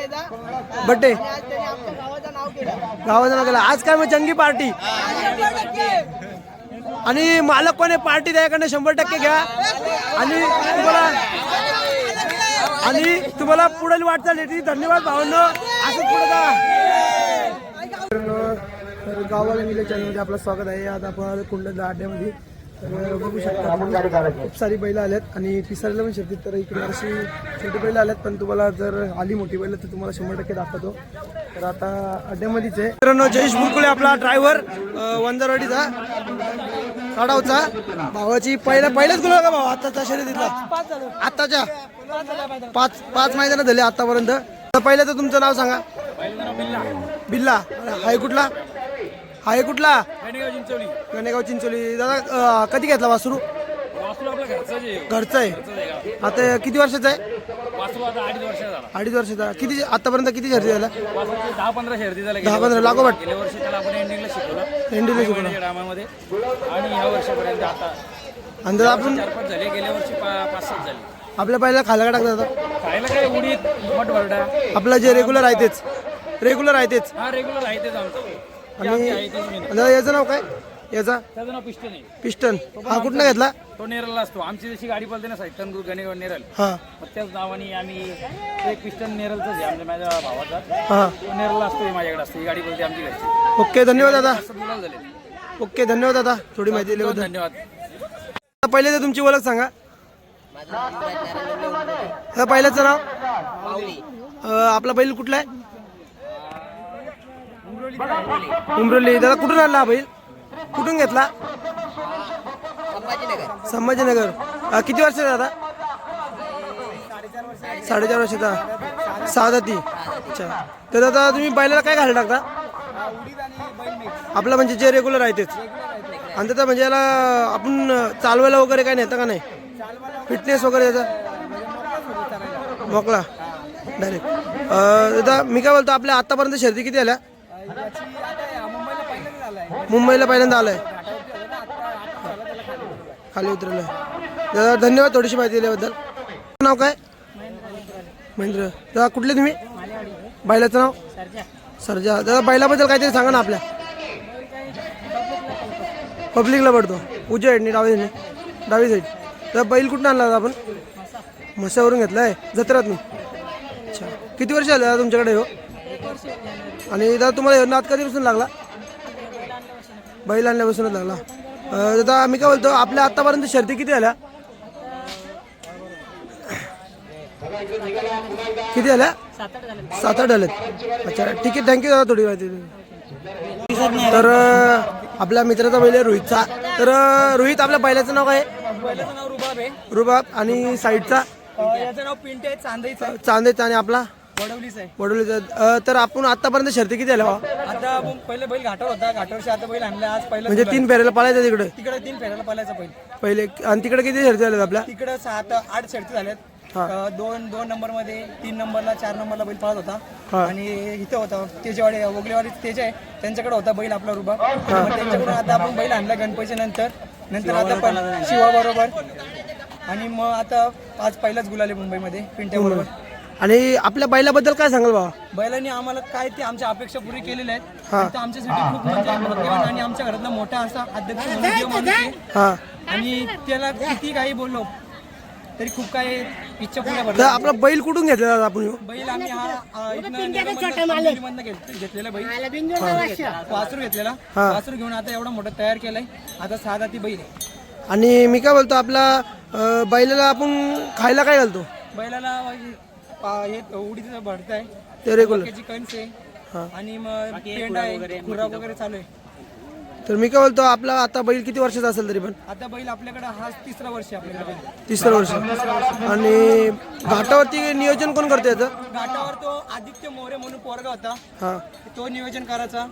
त्याचा बड्डे. आज त्याने आमच्या गावाचं नाव केलं. गावाचं नाव केलं. आज काय मग जंगी पार्टी? आणि मालक कोण आहे पार्टी द्यायकडनं शंभर टक्के घ्या. आणि तुम्हाला आणि तुम्हाला पुढील वाटचाल येते. धन्यवाद भावनो. असंच पुढे जा. तर गावाला मिले चॅनलमध्ये आपलं स्वागत आहे. आता आपण कुंडल अड्ड्यामध्ये तर बघू शकता खूप सारी बैल आल्यात आणि पिसारीला पण शर्तीत. तर इकडे अशी छोटी बैल आल्यात पण तुम्हाला जर आली मोठी बैल तर तुम्हाला शंभर टक्के दाखवतो. तर आता अड्ड्यामध्येच आहे. मित्रांनो जयेश बुरकुले आपला ड्रायव्हर वंजारवाडीचा. काढावचा. भावाची पहिला पहिलाच गुलाब का भाऊ आताच्या शर्यतीतला. आताच्या पाच पाच मैदानं झाले आतापर्यंत. तर पहिलं तर तुमचं नाव सांगा. बिल्ला. हाय कुठला? हाय कुठला? गणेगाव चिंचोली. दादा कधी घेतला वासरू? घरचं आहे. आता किती वर्षाचा आहे? अडीच वर्ष झाला. अडीच वर्षाचा. किती आतापर्यंत किती शर्ती झाल्या? वासरूचे दहा पंधरा शर्दी झाल्या. दहा पंधरा. लागोपाठ गेल्या वर्षी त्याला आपण एंडिंगला शिकवलं. एंडिंगला शिकवलं. आणि ह्या वर्षापर्यंत आता दादा आपण चार पाच झाले. गेल्या वर्षी पाच सात झाले. आपल्या पहिला खायला का टाकता दादा खायला काय मठ भरडा आपलं जे रेग्युलर आहे तेच. रेग्युलर आहे तेच. हा रेग्युलर आहे तेच आमचं. आणि याचं नाव काय? याचा? त्याचं नाव पिस्टन आहे. पिस्टन हा कुठनं घेतला? तो नेरलला असतो. आमची जशी गाडी पळते ना साहित्य गणेगाव नेरल. हा. मग त्याच नावाने आम्ही तो पिस्टन नेरलचाच आहे आमच्या माझ्या भावाचा. हा. तो नेरलला असतो हे माझ्याकडे असतो. ही गाडी पळते आमची घरची. ओके धन्यवाद दादा. असं झाले. ओके धन्यवाद दादा. थोडी माहिती दिल्याबद्दल धन्यवाद. पहिले तर तुमची ओळख सांगा. हा पहिल्याचं नाव? अं, आपला बैल कुठला आहे? उमरोली दादा कुठून आणला हा बैल? कुठून घेतला? संभाजीनगर. किती वर्षाचा दादा साडेचार वर्षाचा सहा जाती. अच्छा. तर दादा तुम्ही बैलाला काय घालून टाकता? आपलं म्हणजे जे रेग्युलर आहे तेच. आणि त्याचा म्हणजे याला आपण चालवायला वगैरे काय नेतं का नाही? फिटनेस वगैरे त्याचा मोकळा. डायरेक्ट दादा मी काय बोलतो आपल्या आतापर्यंत शर्दी किती आल्या? मुंबईला पहिल्यांदा आलाय खाली उतरलं दादा धन्यवाद थोडीशी माहिती दिल्याबद्दल. नाव काय? महेंद्र. दादा कुठले तुम्ही? बैलाचं नाव? सरजा. दादा बैलाबद्दल काहीतरी सांगा ना आपल्या. पब्लिकला पडतो. उजव्या साईडने डावी साईडनी डावी साईड दादा बैल कुठून आणला आपण? म्हशावरून घेतला आहे जत्रात मी अच्छा. किती वर्ष आले दादा तुमच्याकडे हो? आणि दादा तुम्हाला नाद कधीपासून लागला? बैल आणल्यापासूनच लागला. दादा मी काय बोलतो आपल्या आतापर्यंत शर्ती किती झाल्या किती झाल्या सात आठ आल्यात अच्छा ठीक आहे थँक्यू दादा थोडी माहिती. तर आपल्या मित्राचा बैल आहे रोहितचा. तर रोहित आपल्या बैलाचं नाव काय नाव रुबाब आहे. रुबाब आणि साईडचा? याचं नाव पिंटे आहे. चांदेचा आणि आपला? वडवलीच आहे. वडोलीचा अं, तर आपण आतापर्यंत शर्ती किती झाल्या भावा? आता आपण पहिले बैल घाटावर होता. घाटावरशी आता बैल आणला. आज पहिलं म्हणजे तीन फेऱ्याला पाळायचं तिकडे? तिकडे तीन फेऱ्याला पळायचा बैल. पहिले आणि तिकडे किती शर्ती झाल्यात आपल्या? तिकडे सात आठ शर्ती झाल्यात. हा. अं, दोन दोन नंबरमध्ये तीन नंबरला चार नंबरला बैल पळत हा. होता आणि इथं होता. तेजवाडी ओगलेवाडी तेज आहे. त्यांच्याकडे होता बैल आपला रुबा मग त्यांच्याकडून आता आपण बैल आणला गणपतीच्या नंतर. नंतर आता पण शिवा बरोबर आणि मग आता आज पहिलाच गुलाले मुंबईमध्ये पिंट्या बरोबर. आणि आपल्या बैलाबद्दल काय सांगाल बाबा बैलांनी आम्हाला काय ते आमच्या अपेक्षा पुरी केलेल्या आहेत. हा. तर आमच्यासाठी खूप म्हणजे भाग्यवान आणि आमच्या घरातला मोठा असा अध्यक्ष म्हणून देव माणूस आहे. हा. आणि त्याला किती काही बोललो तरी खूप काही इच्छा तर भरल्या. आपला बैल कुठून घेतला दादा आपण ह्यो? बैल आम्ही हा अ, इथनं घेत- घेतलेला बैल. वासरू घेतलेला. हा. वासरू घेऊन आता एवढा मोठा तयार केलाय. आता सहा जाती बैल आहे. आणि मी काय बोलतो आपला अं, बैलाला आपण खायला काय घालतो? बैलाला पा- हे उडीचं भरत आहे ते रेग्युलर हा. आहे. आणि मग पेंडा आहे. खुरा वगैरे चालू आहे. तर मी काय बोलतो आपला आता बैल किती वर्षाचा असेल तरी पण? आता बैल आपल्याकडे हा तिसरा वर्ष आहे आपल्याकडे. बैल. तिसरं वर्ष. आणि घाटावरती नियोजन कोण करतो याचं? घाटावर तो आदित्य मोरे म्हणून पोरगा होता. हा. तो नियोजन करायचा.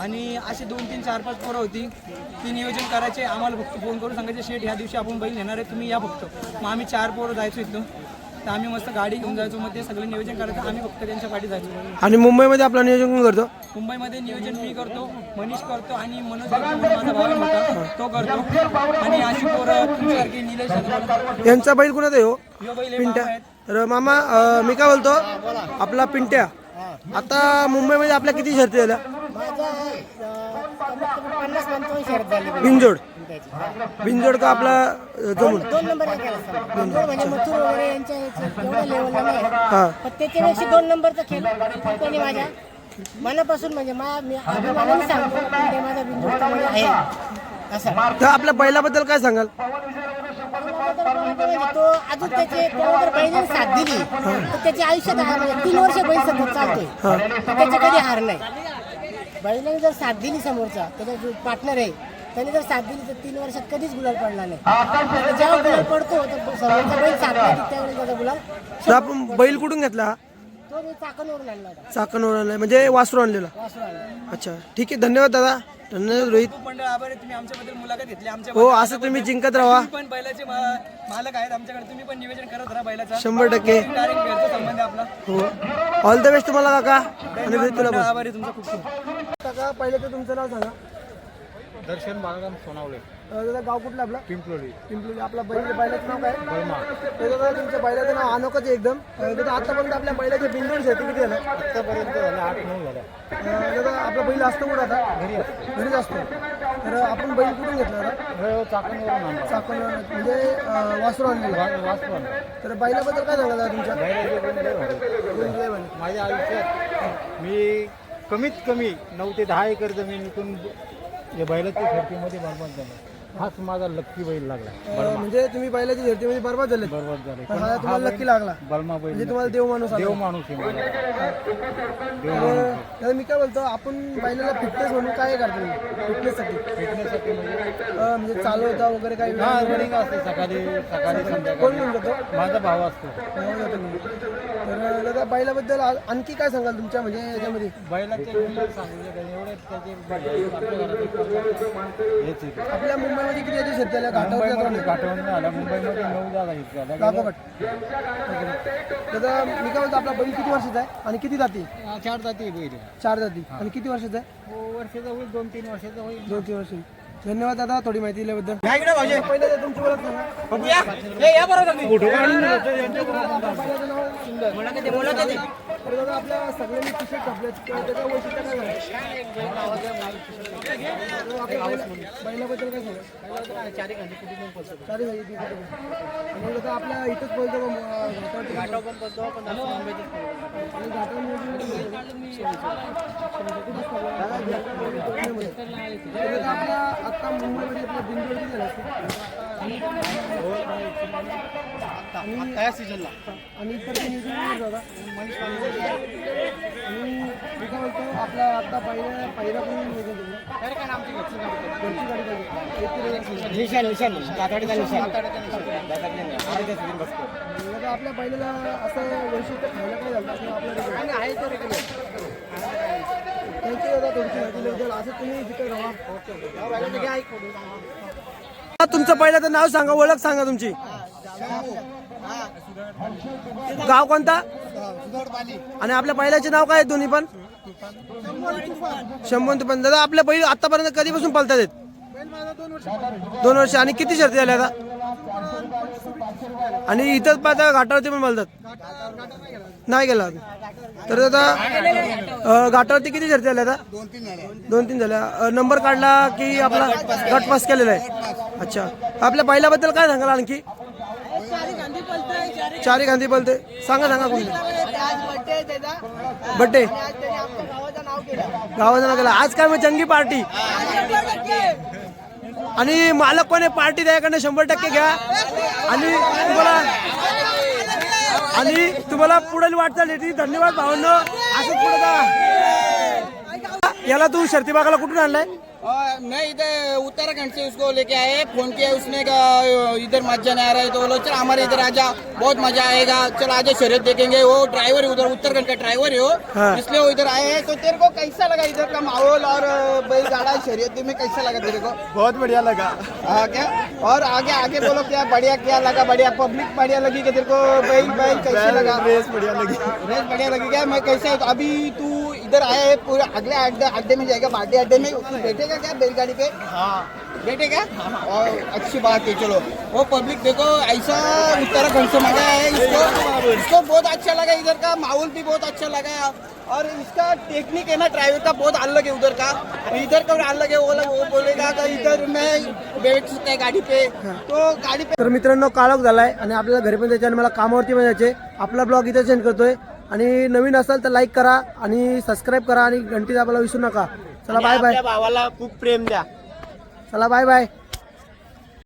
आणि असे दोन तीन चार पाच पोरं होती. ती नियोजन करायचे. आम्हाला फक्त फोन करून सांगायचे शेट ह्या दिवशी आपण बैल नेणार आहे. तुम्ही या फक्त. मग आम्ही चार पोरं जायचो इथून. तर आम्ही मस्त गाडी घेऊन जायचो मग ते सगळं नियोजन करायचं आम्ही फक्त त्यांच्या गाडी जायचो. आणि मुंबईमध्ये आपलं नियोजन कोण करतो? मुंबईमध्ये नियोजन मी करतो मनीष करतो आणि मनोज करतो, माझा भाऊ आहे मोठा तो करतो. आणि अशी पोरं तुमच्यासारखी निलेश अगरवाल, यांचा बैल कुणाचा आहे हो? ह्यो बैल हे मामा आहेत. तर मामा अं, मी काय बोलतो? आपला पिंट्या. आता मुंबईमध्ये आपल्या किती शर्ती झाल्या? पन्नास पंचावन्न शर्ट झाली बिनजोड. त्याची. बिनजोड का आपला अं, जमून दोन नंबर केला सर दोन म्हणजे मथुर वगैरे यांच्या याच्या एवढ्या लेवलला नाही. हा. पण त्याच्यापेक्षा दोन नंबरचा खेळ त्यांनी माझ्या मनापासून म्हणजे मा मी अभिमानाने सांगतो की ते माझा बिंदू म्हणजे आहे. असं. तर आपल्या बैलाबद्दल काय सांगाल? म्हणजे तो अजून त्याचे त्याला जर बैलाने साथ दिली. तर त्याच्या आयुष्यात हा म्हणजे तीन वर्ष बैल सतत चालतोय. त्याची कधी हार नाही. बैलाने जर साथ दिली समोरचा त्याचा जो पार्टनर आहे त्याने जर साथ दिली तर तीन वर्षात कधीच गुलाल पडला नाही. जेव्हा गुलाल पडतो तर समोरचा बैल साथ देतो त्यावेळेस त्याचा गुलाल तर आपण बैल कुठून घेतला? हा तो मी चाकणवरून आणला होता. चाकणवर आणलाय म्हणजे वासरू आणलेला? वासरू आणला. अच्छा. ठीक आहे धन्यवाद दादा. धन्यवाद रोहित. खूप मंडळ आभार आहे. तुम्ही आमच्याबद्दल मुलाखत घेतली. आमच्या हो असं तुम्ही जिंकत राहा. तुम्ही पण बैलाचे मा- मालक आहेत. आमच्याकडे तुम्ही पण नियोजन करत राहा बैलाचा. शंभर टक्के. डायरेक्ट भेटतो संबंध आहे आपला. हो. ऑल द बेस्ट तुम्हाला काका. आणि रोहित तुला मंडळ पण. आभार आहे. तुमचा खूप खूप. काका पहिले तर तुमचं नाव सांगा. दर्शन बाळगाम सोनावले. दादा गाव कुठलं आपलं? पिंपलोडी पिंपरी आपला बैल बैलाचं नाव काय? तर दादा तुमच्या बैलाचं नाव अनोखच आहे एकदम. अं, दादा आतापर्यंत आपल्या बैलाचे बिंदूड शेती किती झालं? आतापर्यंत झाले आठ नऊ झाल्या अं, दादा आपला बैल असतो कुठं आता? घरी असतो. घरीच असतो. तर आपण बैल कुठून घेतला दादा? चाकणवरून आणला. चाकण म्हणजे अं, वासरू आणलेला वाचतो तर बैलाबद्दल काय सांगा दादा तुमच्या? बैलाचे गुण लय भारी. गुण लय भारी. माझ्या आयुष्यात मी कमीत कमी नऊ ते दहा एकर जमीन विकून या बैलाच्या शर्तीमध्ये बरबाद झाला हाच माझा लक्की बैल लागला. अं, म्हणजे तुम्ही बैलाची शर्तीमध्ये बरबाद झाले बरबाद झाले. पण हा तुम्हाला नक्की लागला. बलमा बैल म्हणजे तुम्हाला देव माणूस आला. देव माणूस आहे. देव तर, मी काय बोलतो आपण बैलाला फिटनेस म्हणून काय करतो? फिटनेससाठी फिटनेससाठी म्हणजे? म्हणजे चालवता वगैरे काही हा रनिंग असते सकाळी सकाळी कोण संध्याकाळी. घेऊन जातो माझा भाव असतो. जातो मी. तर दादा बैलाबद्दल आ- आणखी काय सांगाल तुमच्या म्हणजे याच्यामध्ये? बैलाचे सांगितले एवढे त्याचे आपल्या घरात हेच आहे. आपल्या मुंबईमध्ये किती याची शेती आल्या घाटावर मुंबईमध्ये नऊ जागा झाल्या. लागोपाठ दादा मी काय बोलतो आपला. बैल किती वर्षाचा आहे? आणि किती जाती? हा, चार जाती बैल. चार जाती. आणि किती वर्षाचा आहे? हो, वर्षाचा होईल दोन तीन वर्षाचा होईल. दोन तीन वर्ष. धन्यवाद दादा थोडी माहिती दिल्याबद्दल. पहिले तर तुमची ओळख सांगा. आपल्या सगळ्यांनी बैला- बैलाबद्दल काय सांगा चारी आणि आपल्या इथंच बोलतो आपल्या आता मुंबईमध्ये आपल्या झालं असतं? आणि आणि बोलतो आपला आता पहिल्या पहिला नियोजन घरची गाडी पाहिजे आपल्या बैलाला असं वैशिष्ट्य खायला काय झालं असं आपल्याला आहे तर थँक्यू दादा तुमची असं तुम्ही जिथे राहा तुमचं पहिल्याचं नाव सांगा ओळख सांगा तुमची. गाव कोणता? आणि आपल्या बैलाचे नाव काय आहे दोन्ही पण? शंभर पण दादा आपल्या बैल आतापर्यंत कधीपासून पलतात आहेत? दोन वर्ष. आणि किती शर्ती झाल्या आता? आणि इथंच पाहता घाटावरती पण बोलतात नाही गेला तर आता घाटावरती किती शर्ती झाल्या आता? दोन तीन झाल्या. नंबर काढला की आपला गट पास केलेला आहे? अच्छा. आपल्या बैलाबद्दल काय सांगाल आणखी? चारी गांधी बोलते सांगा सांगा कोणी. बड्डे. गावाचं नाव केलं. आज काय मग जंगी पार्टी? आणि मालक कोणी पार्टी द्यायकडनं शंभर टक्के घ्या. आणि तुम्हाला आणि तुम्हाला पुढील वाटचाल येते धन्यवाद भावांना. असं पुढे जा. याला तू शर्ती बागाला कुठून आणलाय? मैं इधर उत्तराखंड से उसको लेके आए फ़ोन किया उसने का इधर मज़ा नहीं आ रहा है। तो बोलो चल हमारे इधर आजा बहुत मज़ा आएगा। चल आजा शरीयत देखेंगे। वो ड्राइवर उधर उत्तराखंड का ड्राइवर है हाँ। इसलिए वो इधर आए हैं। तो तेरे को कैसा लगा इधर का माहौल और बैलगाड़ा शरीयत में कैसा लगा तेरे को? बहुत बढ़िया लगा। हाँ क्या? और आगे आगे बोलो क्या बढ़िया क्या लगा? बढ़िया पब्लिक बढ़िया लगी कि तेरे को बैल बैल कैसे लगा? रेस बढ़िया लगी। रेस बढ़िया लगी क्या? मैं कैसे अभी तू इधर आया है पूरे अगले अड्डे अड्डे में जाएगा बाटी अड्डे में। बैठेगा क्या बैलगाड़ी पे? हाँ। बैठेगा? और अच्छी बात है चलो। वो पब्लिक देखो ऐसा उत्तराखंड से मंगाया है इसको इसको बहुत अच्छा लगा इधर का माहौल भी बहुत अच्छा लगा। और इसका टेक्निक है ना ड्राइवर का बहुत अलग है उधर का। इधर का अलग है वो लोग वो बोलेगा कि इधर में बैठ सकता है गाड़ी पे। तो गाड़ी पे तर मित्रांनो काळोख झालाय आणि आपल्याला घरी पण जायचे आणि मला कामावरती पण जायचे आपला ब्लॉग इथे सेंड करतोय. आणि नवीन असाल तर लाईक करा आणि सबस्क्राईब करा आणि घंटी दाबायला विसरू नका. चला बाय बाय भावाला खूप प्रेम द्या. चला बाय बाय